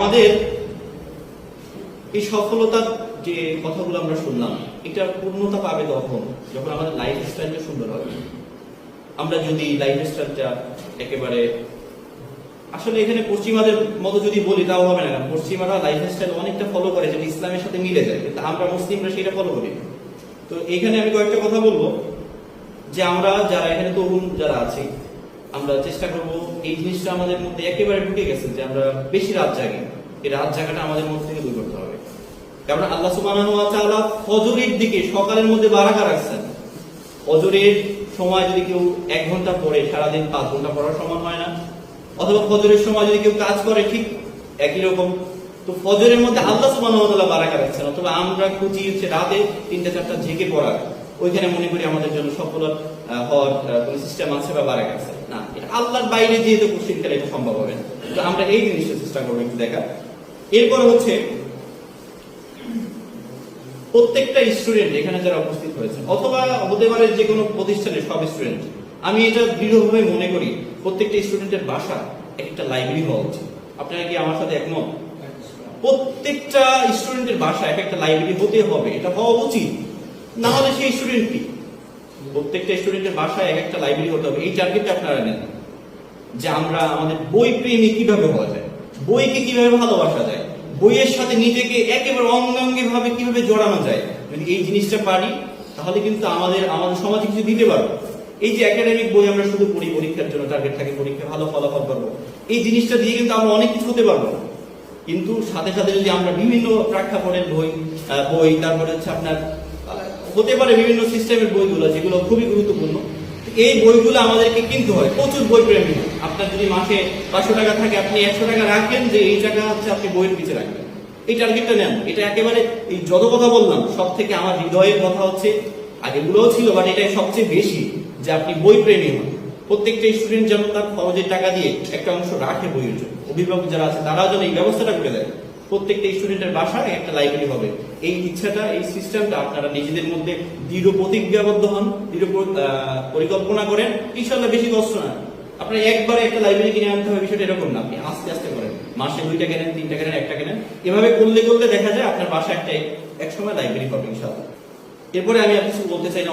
আমাদের এই সফলতার যে কথাগুলো আমরা শুনলাম, এটা পূর্ণতা পাবে তখন যখন আমাদের লাইফ স্টাইলটা সুন্দর হবে। আমরা যদি লাইফ স্টাইলটা একেবারে, আসলে এখানে পশ্চিমাদের মতো যদি বলি, তাও হবে না। পশ্চিমারা লাইফ স্টাইল অনেকটা ফলো করে, যেটা ইসলামের সাথে মিলে যায়। কিন্তু আমরা মুসলিমরা সেটা ফলো করি। তো এখানে আমি কয়েকটা কথা বলব, যে আমরা যারা এখানে তরুণ যারা আছি আমরা চেষ্টা করব, এই জিনিসটা আমাদের মধ্যে একেবারে ঢুকে গেছে যে আমরা বেশি রাত জাগি। এই রাত জাগাটা আমাদের মধ্যে থেকে দূর করতে হবে। কারণ আল্লাহ সুবহানাহু ওয়া তাআলা ফজরের দিকে সকালের মধ্যে বারাকা রাখছেন। ফজরের সময় যদি কেউ এক ঘণ্টা পড়ে, সারাদিন পাঁচ ঘণ্টা পড়ার সমান হয় না। অথবা ফজরের সময় যদি কেউ কাজ করে, ঠিক একই রকম। তো ফজরের মধ্যে আল্লাহ সুবহানাহু ওয়া তাআলা বারাকা রাখছেন, অথবা আমরা খুঁজি হচ্ছে রাতে তিনটা, চারটা ঝেঁকে পড়া ওইখানে মনে করি আমাদের জন্য সফল হওয়ার কোনো সিস্টেম আছে বা বারাকা আছে। না, এটা আল্লাহর বাইরে যেহেতু কোশ্চিন খেলে এটা সম্ভব হবে না। তো আমরা এই জিনিসটা চেষ্টা করব একটু দেখা। এরপর হচ্ছে, প্রত্যেকটা স্টুডেন্ট এখানে যারা উপস্থিত হয়েছেন, অথবা হতে পারে যে কোনো প্রতিষ্ঠানের সব স্টুডেন্ট আমি এটা দৃঢ়ভাবে মনে করি, প্রত্যেকটা স্টুডেন্টের বাসা একটা লাইব্রেরি হওয়া উচিত। আপনারা কি আমার সাথে একমত? প্রত্যেকটা স্টুডেন্টের বাসা এক একটা লাইব্রেরি হতে হবে, এটা হওয়া উচিত। না হলে সেই স্টুডেন্ট কি? প্রত্যেকটা স্টুডেন্টের বাসায় এক একটা লাইব্রেরি হতে হবে। এই টার্গেটটা আপনারা নেন। যে আমরা আমাদের বই প্রেমী কীভাবে হওয়া যায়, বইকে কীভাবে ভালোবাসা যায়, বইয়ের সাথে নিজেকে একেবারে অঙ্গাঙ্গি ভাবে কীভাবে জড়ানো যায়, যদি এই জিনিসটা পারি, তাহলে কিন্তু আমাদের আমাদের সমাজে কিছু দিতে পারব। এই যে একাডেমিক বই আমরা শুধু পড়ি, পরীক্ষার জন্য টার্গেট থাকে, পরীক্ষায় ভালো ফলাফল করব এই জিনিসটা দিয়ে কিন্তু আমরা অনেক কিছু হতে পারব। কিন্তু সাথে সাথে যদি আমরা বিভিন্ন প্রেক্ষাপটের বই বই, তারপরে হচ্ছে আপনার হতে পারে বিভিন্ন সিস্টেমের বইগুলো যেগুলো খুবই গুরুত্বপূর্ণ। এই বইগুলো আমাদেরকে কিনতে হয়। প্রচুর বই প্রেমী আপনার যদি মাসে পাঁচশো টাকা থাকে, আপনি একশো টাকা রাখবেন যে এই টাকা হচ্ছে আপনি বইয়ের পিছিয়ে রাখবেন। এই টার্গেটটা নেন। এটা একেবারে এই যত কথা বললাম সব থেকে আমার হৃদয়ের কথা হচ্ছে আগেগুলোও ছিল বাট এটাই সবচেয়ে বেশি যে আপনি বই প্রেমী হন। প্রত্যেকটা স্টুডেন্ট যেন তার খরচের টাকা দিয়ে একটা অংশ রাখে বইয়ের জন্য। অভিভাবক যারা আছে, তারাও যেন এই ব্যবস্থাটা করে দেয়। প্রত্যেকটা স্টুডেন্টের বাসায় একটা লাইব্রেরি হবে। এই ইচ্ছাটা, এই সিস্টেমটা আপনারা নিজেদের মধ্যে দৃঢ় প্রতিজ্ঞাবদ্ধ হন, দৃঢ় পরিকল্পনা করেন। ইনশাল্লাহ বেশি কষ্ট না। আপনার একবারে একটা লাইব্রেরি কিনে আনতে হবে, বিষয়টা এরকম না। আপনি আস্তে আস্তে করেন। মাসে দুইটা কেনেন, তিনটা কেনেন, একটা কেনেন। এভাবে করলে করলে দেখা যায় আপনার বাসায় একটা এক সময় লাইব্রেরি হবে ইনশাল্লাহ এরপরে আমি আর কিছু বলতে চাই না।